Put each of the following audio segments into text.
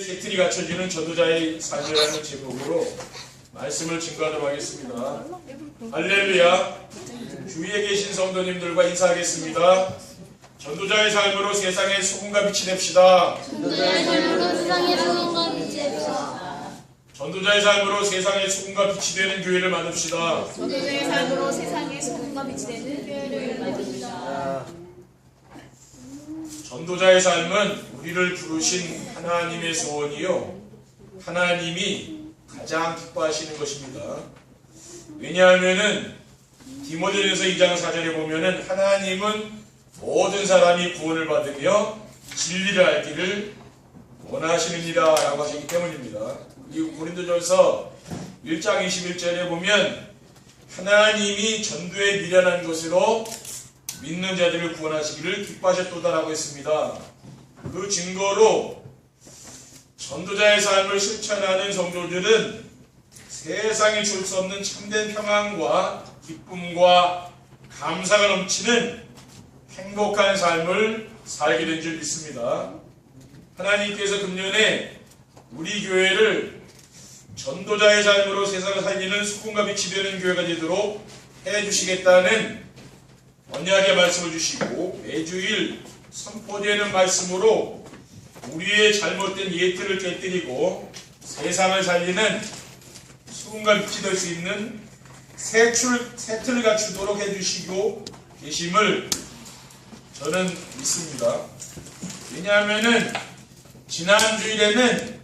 세틀이 갖춰지는 전도자의 삶이라는 제목으로 말씀을 증거하도록 하겠습니다. 할렐루야. 주위에 계신 성도님들과 인사하겠습니다. 전도자의 삶으로 세상에 소금과 빛이 됩시다. 전도자의 삶으로 세상의 소금과 빛이 되시다. 전도자의 삶으로 세상에 소금과 빛이 되는 교회를 만듭시다. 전도자의 삶으로 세상의 소금과 빛이 되는 교회를 만듭시다. 전도자의 삶은 우리를 부르신 하나님의 소원이요. 하나님이 가장 기뻐하시는 것입니다. 왜냐하면은 디모데전서 2장 4절에 보면은 하나님은 모든 사람이 구원을 받으며 진리를 알기를 원하시느니라 라고 하시기 때문입니다. 그리고 고린도전서 1장 21절에 보면 하나님이 전도에 미련한 것으로 믿는 자들을 구원하시기를 기뻐하셨도다라고 했습니다. 그 증거로 전도자의 삶을 실천하는 성도들은 세상에 줄 수 없는 참된 평안과 기쁨과 감사가 넘치는 행복한 삶을 살게 된 줄 믿습니다. 하나님께서 금년에 우리 교회를 전도자의 삶으로 세상을 살리는 수kun과 빛이 되는 교회가 되도록 해주시겠다는 언약의 말씀을 주시고 매주일 선포되는 말씀으로 우리의 잘못된 예틀을 깨뜨리고 세상을 살리는 수군과 빛이 될 수 있는 새출, 새틀을 갖추도록 해주시고 계심을 저는 믿습니다. 왜냐하면은 지난 주일에는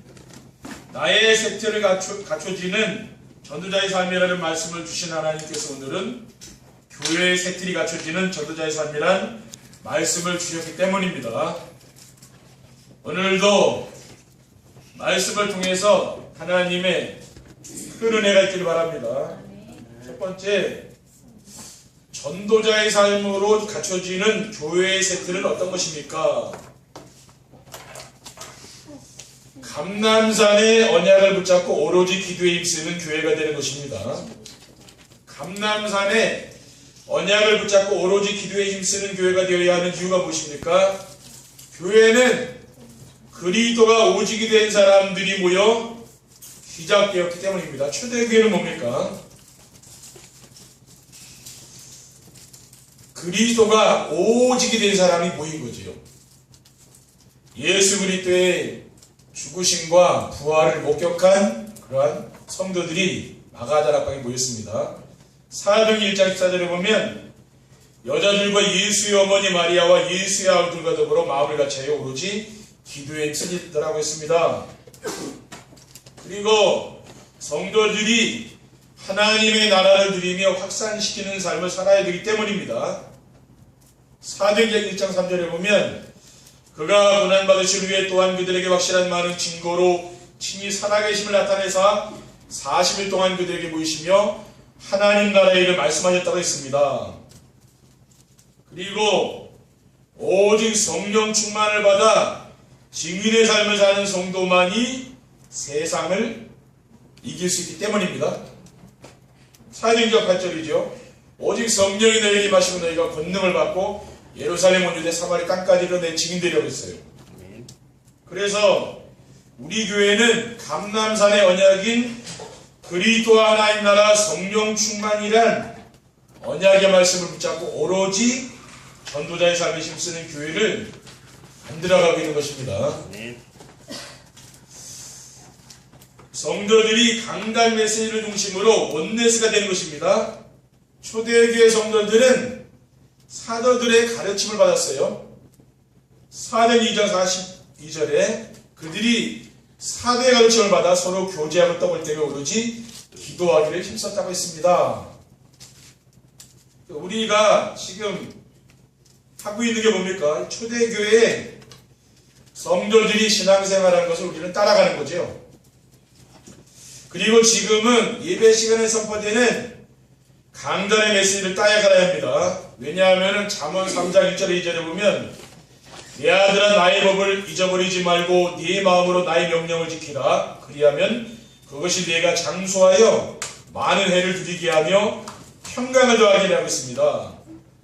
나의 세틀을 갖춰, 갖춰지는 전도자의 삶이라는 말씀을 주신 하나님께서 오늘은 교회의 세틀이 갖춰지는 전도자의 삶이란 말씀을 주셨기 때문입니다. 오늘도 말씀을 통해서 하나님의 큰 은혜가 있기를 바랍니다. 첫 번째, 전도자의 삶으로 갖춰지는 교회의 세틀은 어떤 것입니까? 감남산의 언약을 붙잡고 오로지 기도에 힘쓰는 교회가 되는 것입니다. 감남산의 언약을 붙잡고 오로지 기도에 힘쓰는 교회가 되어야 하는 이유가 무엇입니까? 교회는 그리스도가 오직이 된 사람들이 모여 시작되었기 때문입니다. 초대교회는 뭡니까? 그리스도가 오직이 된 사람이 모인 거지요. 예수 그리스도의 죽으심과 부활을 목격한 그러한 성도들이 마가다락방에 모였습니다. 사도행 1장 14절에 보면 여자들과 예수의 어머니 마리아와 예수의 아들과 더불어 마음을 같이하여 오로지 기도에 치리더라고 했습니다. 그리고 성도들이 하나님의 나라를 누리며 확산시키는 삶을 살아야 되기 때문입니다. 사도행전 1장 3절에 보면 그가 고난받으실 후에 또한 그들에게 확실한 많은 증거로 친히 살아계심을 나타내사 40일 동안 그들에게 보이시며 하나님 나라의 일을 말씀하셨다고 했습니다. 그리고 오직 성령 충만을 받아 증인의 삶을 사는 성도만이 세상을 이길 수 있기 때문입니다. 사도행전 8절이죠. 오직 성령이 너희에게 임하시고 너희가 권능을 받고 예루살렘 온 유대 사마리 땅까지로 내 증인되려고 했어요. 그래서 우리 교회는 감남산의 언약인 그리스도와 하나님 나라 성령 충만이란 언약의 말씀을 붙잡고 오로지 전도자의 삶에 힘쓰는 교회를 만들어가고 있는 것입니다. 성도들이 강단 메시지를 중심으로 원네스가 되는 것입니다. 초대교회 성도들은 사도들의 가르침을 받았어요. 사도행 2장 42절에 그들이 사도의 가르침을 받아 서로 교제하고 떡을 떼어 오로지 기도하기를 힘썼다고 했습니다. 우리가 지금 하고 있는 게 뭡니까? 초대교회에 성도들이 신앙생활하는 것을 우리는 따라가는 거죠. 그리고 지금은 예배 시간에 선포되는 강단의 메시지를 따라가야 합니다. 왜냐하면 잠언 3장 1절에 2절에 보면 내 아들아 나의 법을 잊어버리지 말고 네 마음으로 나의 명령을 지키라. 그리하면 그것이 네가 장수하여 많은 해를 누리게 하며 평강을 더하게 하고 있습니다.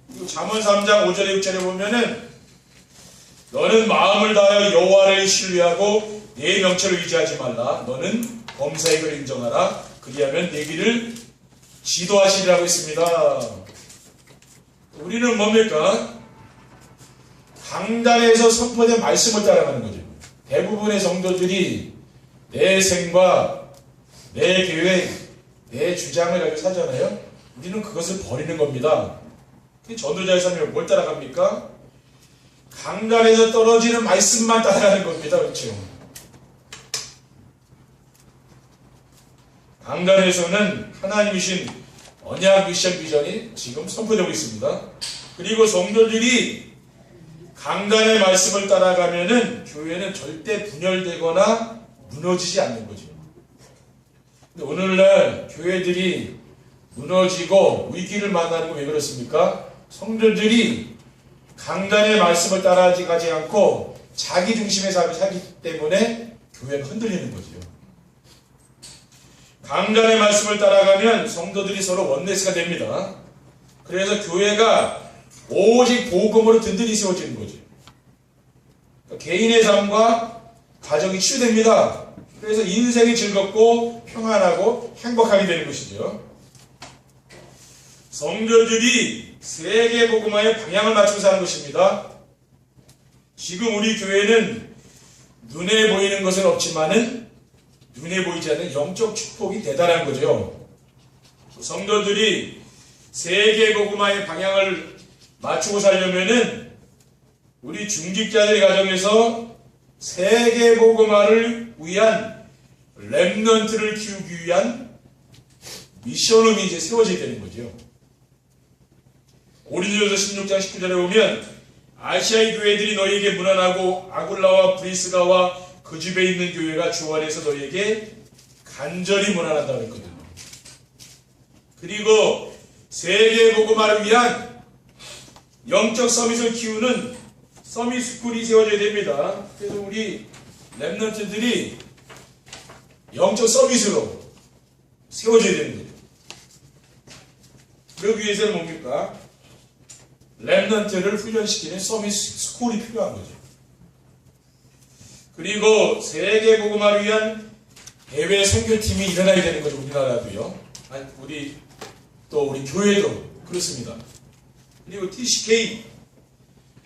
그리고 잠언 3장 5절에 6절에 보면은 너는 마음을 다하여 여호와를 신뢰하고 내 명철을 의지하지 말라. 너는 범사의 걸 인정하라. 그리하면 내 길을 지도하시리라고 했습니다. 우리는 뭡니까? 강단에서 선포된 말씀을 따라가는 거죠. 대부분의 성도들이 내 생과 내 계획, 내 주장을 가지고 살잖아요. 우리는 그것을 버리는 겁니다. 그 전도자의 삶이 뭘 따라갑니까? 강단에서 떨어지는 말씀만 따라가는 겁니다. 그렇죠? 강단에서는 하나님이신 언약 미션 비전이 지금 선포되고 있습니다. 그리고 성도들이 강단의 말씀을 따라가면은 교회는 절대 분열되거나 무너지지 않는 거죠. 근데 오늘날 교회들이 무너지고 위기를 만나는 거왜 그렇습니까? 성도들이 강단의 말씀을 따라가지 않고 자기 중심의 삶을 살기 때문에 교회가 흔들리는 거죠. 강단의 말씀을 따라가면 성도들이 서로 원내스가 됩니다. 그래서 교회가 오직 복음으로 든든히 세워지는 거죠. 그러니까 개인의 삶과 가정이 치유됩니다. 그래서 인생이 즐겁고 평안하고 행복하게 되는 것이죠. 성도들이 세계 복음화의 방향을 맞추고 사는 것입니다. 지금 우리 교회는 눈에 보이는 것은 없지만은 눈에 보이지 않는 영적 축복이 대단한 거죠. 성도들이 세계 복음화의 방향을 맞추고 살려면은 우리 중직자들의 가정에서 세계 복음화를 위한 랩넌트를 키우기 위한 미션홈이 이제 세워져야 되는 거죠. 고린도전서 16장 19절에 보면 아시아의 교회들이 너희에게 무난하고 아굴라와 브리스가와 그 집에 있는 교회가 주 안에서 너희에게 간절히 무난한다고 했거든요. 그리고 세계 복음화를 위한 영적 서밋을 키우는 서밋 스쿨이 세워져야 됩니다. 그래서 우리 랩런트들이 영적 서밋으로 세워져야 거죠. 그러기 위해서는 뭡니까? 랩런트를 훈련시키는 서밋 스쿨이 필요한 거죠. 그리고 세계 복음화를 위한 해외 선교팀이 일어나야 되는 거죠. 우리나라도요. 우리 또 우리 교회도 그렇습니다. 그리고 TCK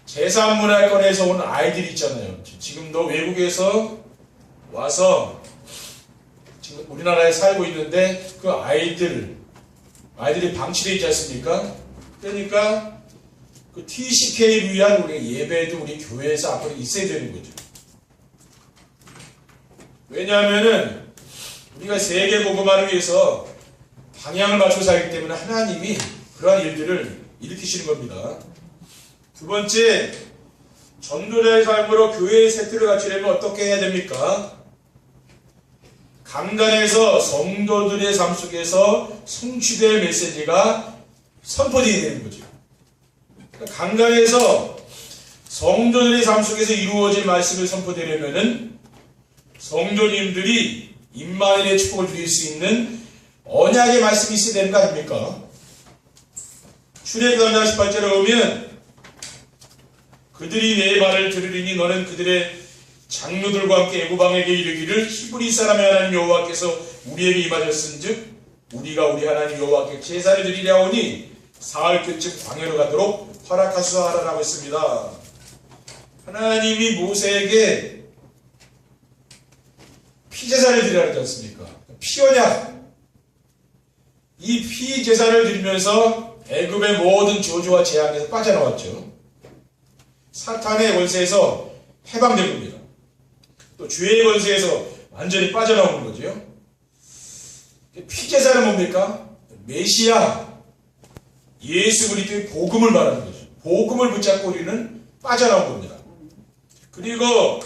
제3문화권에서 온 아이들이 있잖아요. 지금도 외국에서 와서 지금 우리나라에 살고 있는데 그 아이들 아이들이 방치되어 있지 않습니까? 그러니까 그 TCK를 위한 우리 예배도 우리 교회에서 앞으로 있어야 되는 거죠. 왜냐하면은 우리가 세계 복음화를 위해서 방향을 맞춰 살기 때문에 하나님이 그러한 일들을 일으키시는 겁니다. 두 번째, 전도자의 삶으로 교회의 세트를 갖추려면 어떻게 해야 됩니까? 강단에서 성도들의 삶 속에서 성취될 메시지가 선포되어야 되는 거죠. 그러니까 강단에서 성도들의 삶 속에서 이루어질 말씀을 선포되려면은 성도님들이 임마누엘의 축복을 누릴 수 있는 언약의 말씀이 있어야 되는 거 아닙니까? 출애굽 3장 18절에 보면 그들이 내 말을 들으리니 너는 그들의 장로들과 함께 애고방에게 이르기를 히브리 사람의 하나님 여호와께서 우리에게 임하셨은즉 우리가 우리 하나님 여호와께 제사를 드리려 하오니 사흘 끝쯤 광야로 가도록 허락하소서 하라고 했습니다. 하나님이 모세에게 피제사를 드리라 했지 않습니까? 피언약. 이 피제사를 드리면서 애굽의 모든 저주와 재앙에서 빠져나왔죠. 사탄의 권세에서 해방된 겁니다. 또 죄의 권세에서 완전히 빠져나오는 거죠. 피제사는 뭡니까? 메시아, 예수 그리스도의 복음을 말하는 거죠. 복음을 붙잡고 우리는 빠져나온 겁니다. 그리고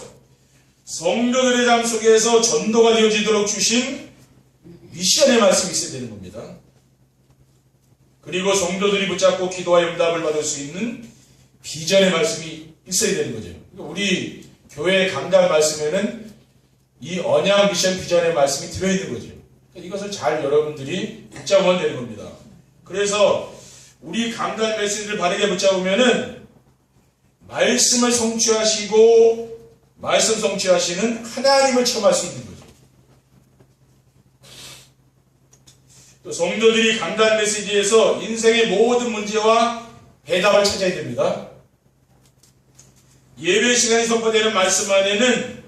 성도들의 삶 속에서 전도가 되어지도록 주신 미션의 말씀이 있어야 되는 겁니다. 그리고 성도들이 붙잡고 기도와 응답을 받을 수 있는 비전의 말씀이 있어야 되는 거죠. 우리 교회 강단 말씀에는 이 언약 미션 비전의 말씀이 들어있는 거죠. 이것을 잘 여러분들이 붙잡으면 되는 겁니다. 그래서 우리 강단 메시지를 바르게 붙잡으면은 말씀을 성취하시고 말씀 성취하시는 하나님을 체험할 수 있는 거죠. 또 성도들이 강단 메시지에서 인생의 모든 문제와 해답을 찾아야 됩니다. 예배 시간에 선포되는 말씀 안에는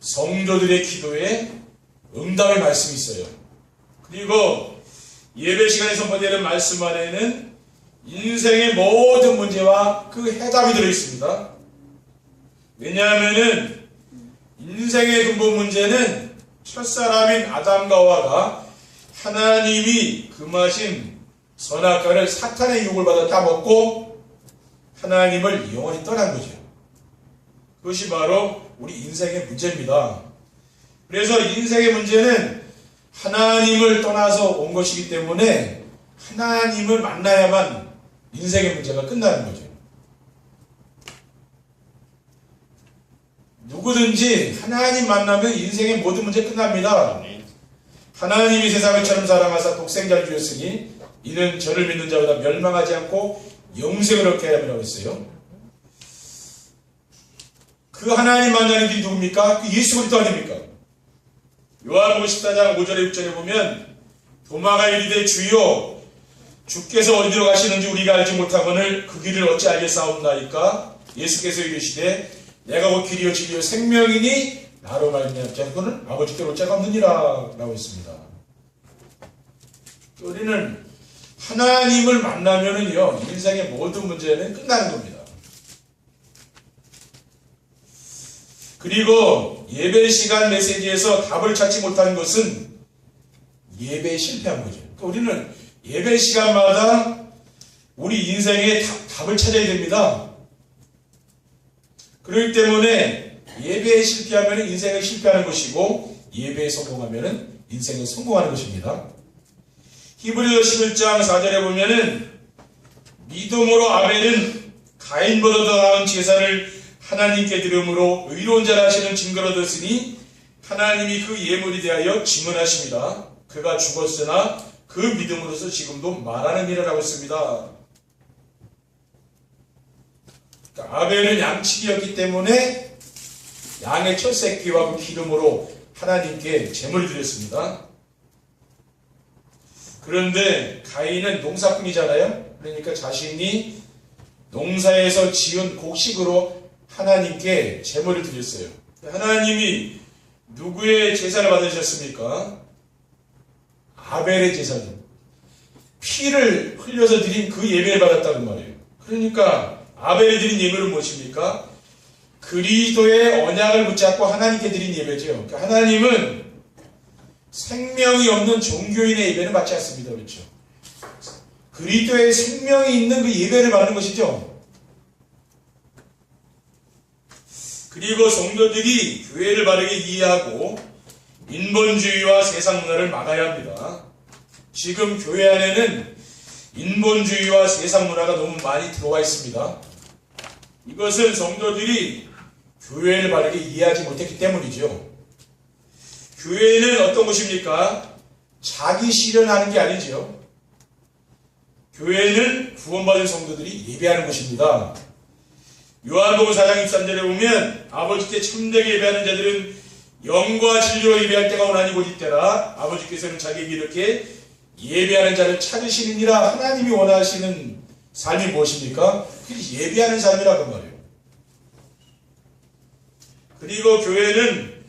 성도들의 기도에 응답의 말씀이 있어요. 그리고 예배 시간에 선포되는 말씀 안에는 인생의 모든 문제와 그 해답이 들어 있습니다. 왜냐하면은 인생의 근본 문제는 첫 사람인 아담과 하와가 하나님이 금하신 선악과를 사탄의 유혹을 받아 따먹고 하나님을 영원히 떠난 거죠. 그것이 바로 우리 인생의 문제입니다. 그래서 인생의 문제는 하나님을 떠나서 온 것이기 때문에 하나님을 만나야만 인생의 문제가 끝나는 거죠. 누구든지 하나님 만나면 인생의 모든 문제 끝납니다. 하나님이 세상을 처럼 사랑하사 독생자를 주었으니 이는 저를 믿는 자보다 멸망하지 않고 영생을 얻게 하라고 했어요. 그 하나님 만나는 길이 누굽니까? 그 예수 그리스도 아닙니까? 요한복음 14장 5절에 6절에 보면 도마가 이르되 주여 주께서 어디로 가시는지 우리가 알지 못하거늘 그 길을 어찌 알겠사옵나이까 예수께서 이르시되 내가 곧 길이요 진리요 생명이니 나로 말미암지 않고는 아버지께로 자가 없느니라 라고 했습니다. 우리는 하나님을 만나면은요 인생의 모든 문제는 끝나는 겁니다. 그리고 예배 시간 메시지에서 답을 찾지 못하는 것은 예배에 실패한 거죠. 그러니까 우리는 예배 시간마다 우리 인생의 답, 답을 찾아야 됩니다. 그렇기 때문에 예배에 실패하면 인생에 실패하는 것이고 예배에 성공하면 인생에 성공하는 것입니다. 히브리서 11장 4절에 보면은 믿음으로 아벨은 가인보다 더 나은 제사를 하나님께 드림으로 의로운 자라 하시는 증거를 얻었으니 하나님이 그 예물에 대하여 증언하십니다. 그가 죽었으나 그 믿음으로서 지금도 말하는 일이라고 했습니다. 그러니까 아벨은 양치기였기 때문에 양의 첫 새끼와 그 기름으로 하나님께 제물을 드렸습니다. 그런데 가인은 농사꾼이잖아요. 그러니까 자신이 농사에서 지은 곡식으로 하나님께 제물을 드렸어요. 하나님이 누구의 제사를 받으셨습니까? 아벨의 제사죠. 피를 흘려서 드린 그 예배를 받았다는 말이에요. 그러니까 아벨이 드린 예배는 무엇입니까? 그리스도의 언약을 붙잡고 하나님께 드린 예배죠. 그러니까 하나님은 생명이 없는 종교인의 예배는 받지 않습니다. 그렇죠? 그리스도의 생명이 있는 그 예배를 받는 것이죠. 그리고 성도들이 교회를 바르게 이해하고 인본주의와 세상 문화를 막아야 합니다. 지금 교회 안에는 인본주의와 세상 문화가 너무 많이 들어와 있습니다. 이것은 성도들이 교회를 바르게 이해하지 못했기 때문이죠. 교회는 어떤 곳입니까? 자기 실현하는 게 아니죠. 교회는 구원받은 성도들이 예배하는 곳입니다. 요한복음 4장 23절에 보면 아버지께 참되게 예배하는 자들은 영과 진리로 예배할 때가 오나니 곧 이때라 아버지께서는 자기에게 이렇게 예배하는 자를 찾으시느니라 하나님이 원하시는 삶이 무엇입니까? 그게 예배하는 삶이라고 말이에요. 그리고 교회는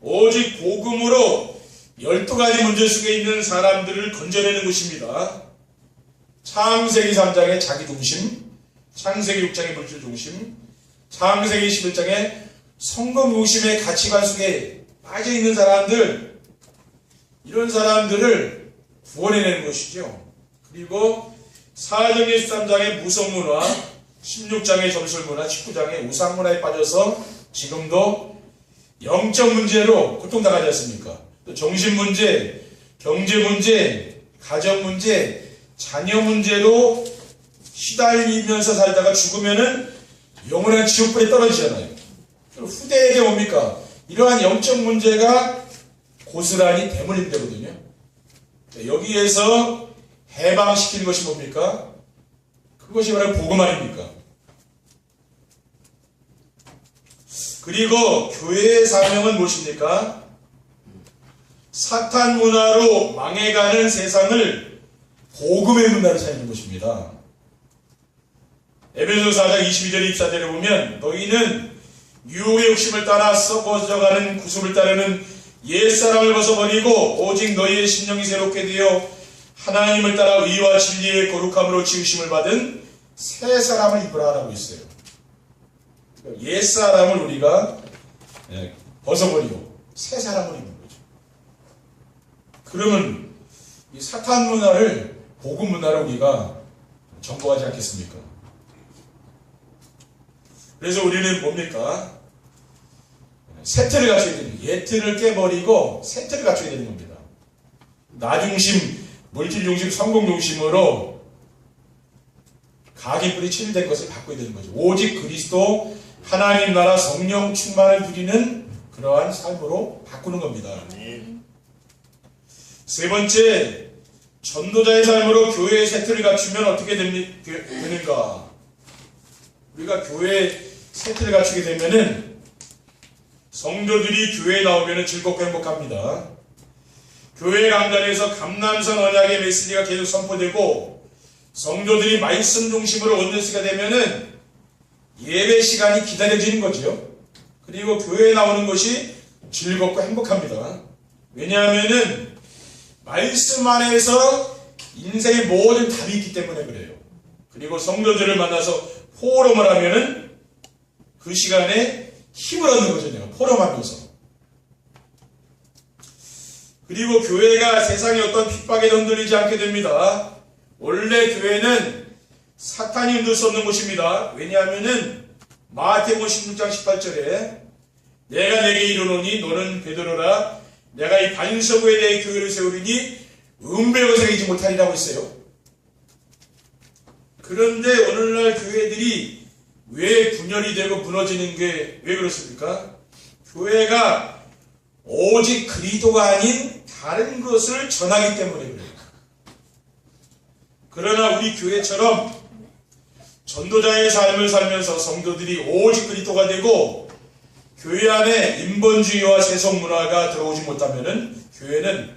오직 복음으로 열두 가지 문제 속에 있는 사람들을 건져내는 곳입니다. 창세기 3장의 자기 중심, 창세기 6장의 물질 중심, 창세기 11장의 성공 중심의 가치관 속에 빠져 있는 사람들, 이런 사람들을 구원해내는 것이죠. 그리고 사정기 13장의 무속문화, 16장의 점술문화, 19장의 우상문화에 빠져서 지금도 영적 문제로 고통당하지 않습니까? 또 정신 문제, 경제 문제, 가정 문제, 자녀 문제로 시달리면서 살다가 죽으면은 영원한 지옥불에 떨어지잖아요. 후대에게 뭡니까? 이러한 영적 문제가 고스란히 대물림 되거든요. 여기에서 해방시키는 것이 뭡니까? 그것이 바로 복음 아닙니까? 그리고 교회의 사명은 무엇입니까? 사탄 문화로 망해가는 세상을 복음의 문화로 살리는 것입니다. 에베소 4장 22절 입사대로 보면 너희는 유혹의 욕심을 따라 썩어져가는 구습을 따르는 옛사람을 벗어버리고 오직 너희의 심령이 새롭게 되어 하나님을 따라 의와 진리의 거룩함으로 지으심을 받은 새 사람을 입으라 라고 있어요. 옛사람을 우리가 예, 벗어버리고 새 사람을 입는 거죠. 그러면 이 사탄 문화를 복음 문화로 우리가 정복하지 않겠습니까? 그래서 우리는 뭡니까? 세트를 갖춰야 되는. 예트를 깨버리고 세트를 갖춰야 되는 겁니다. 나 중심, 물질 중심, 성공 중심으로 각인뿔이 치유된 것을 바꿔야 되는 거죠. 오직 그리스도 하나님 나라 성령 충만을 누리는 그러한 삶으로 바꾸는 겁니다. 세 번째, 전도자의 삶으로 교회의 세트를 갖추면 어떻게 됩니- 되- 되는가? 우리가 교회 세트를 갖추게 되면은 성도들이 교회에 나오면 즐겁고 행복합니다. 교회 강단에서 감남선 언약의 메시지가 계속 선포되고 성도들이 말씀 중심으로 원내스가 되면은 예배 시간이 기다려지는 거죠. 그리고 교회에 나오는 것이 즐겁고 행복합니다. 왜냐하면은 말씀 안에서 인생의 모든 답이 있기 때문에 그래요. 그리고 성도들을 만나서 포럼을 하면은 그 시간에 힘을 얻는. 내가 포럼하면서. 그리고 교회가 세상의 어떤 핍박에 흔들리지 않게 됩니다. 원래 교회는 사탄이 흔들 수 없는 곳입니다. 왜냐하면은 마태복음 16장 18절에 내가 내게 이르노니 너는 베드로라 내가 이 반석에 대해 교회를 세우리니 은배고 새기지 못하리라고 했어요. 그런데 오늘날 교회들이 왜 분열이 되고 무너지는 게 왜 그렇습니까? 교회가 오직 그리도가 아닌 다른 것을 전하기 그래요. 그러나 우리 교회처럼 전도자의 삶을 살면서 성도들이 오직 그리도가 되고 교회 안에 인본주의와 세속 문화가 들어오지 못하면은 교회는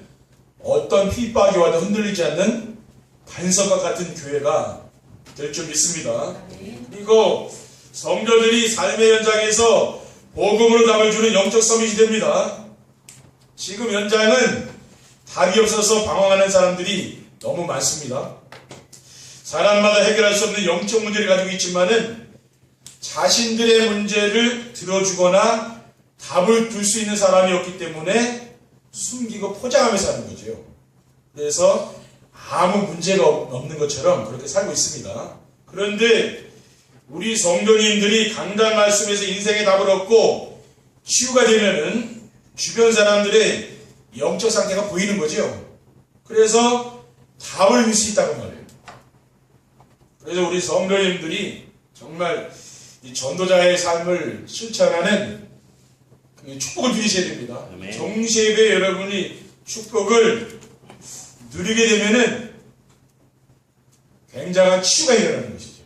어떤 핍박이 와도 흔들리지 않는 반석과 같은 교회가 될 줄 믿습니다. 그리고 성도들이 삶의 현장에서 복음으로 답을 주는 영적 서밋이 됩니다. 지금 현장은 답이 없어서 방황하는 사람들이 너무 많습니다. 사람마다 해결할 수 없는 영적 문제를 가지고 있지만은 자신들의 문제를 들어주거나 답을 줄 수 있는 사람이 없기 때문에 숨기고 포장하면서 하는 거죠. 그래서 아무 문제가 없- 없는 것처럼 그렇게 살고 있습니다. 그런데 우리 성도님들이 강단 말씀에서 인생의 답을 얻고 치유가 되면은 주변 사람들의 영적 상태가 보이는 거죠. 그래서 답을 줄 수 있다고 말해요. 그래서 우리 성도님들이 정말 이 전도자의 삶을 실천하는 그 축복을 누리셔야 됩니다. 정시예배 여러분이 축복을 누리게 되면은 굉장한 치유가 일어나는 것이죠.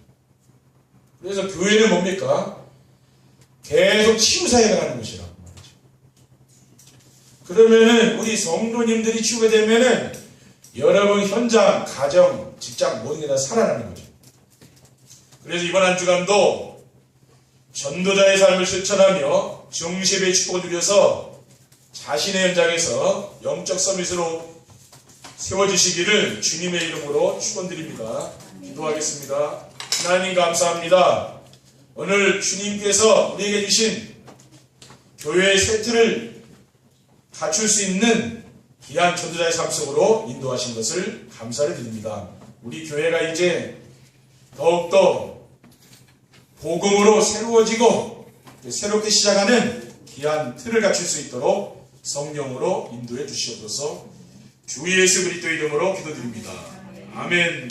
그래서 교회는 뭡니까? 계속 치유 사역을 하는 것이라고 말이죠. 그러면은 우리 성도님들이 치유가 되면은 여러분 현장, 가정, 직장 모든 게 다 살아나는 거죠. 그래서 이번 한 주간도 전도자의 삶을 실천하며 정시의 축복을 누려서 자신의 현장에서 영적 서밋으로 세워지시기를 주님의 이름으로 축원드립니다. 기도하겠습니다. 하나님 감사합니다. 오늘 주님께서 우리에게 주신 교회의 세트를 갖출 수 있는 귀한 전도자의 삶 속으로 인도하신 것을 감사를 드립니다. 우리 교회가 이제 더욱더 복음으로 새로워지고 새롭게 시작하는 귀한 틀을 갖출 수 있도록 성령으로 인도해 주시옵소서 주 예수 그리스도 이름으로 기도드립니다. 아멘.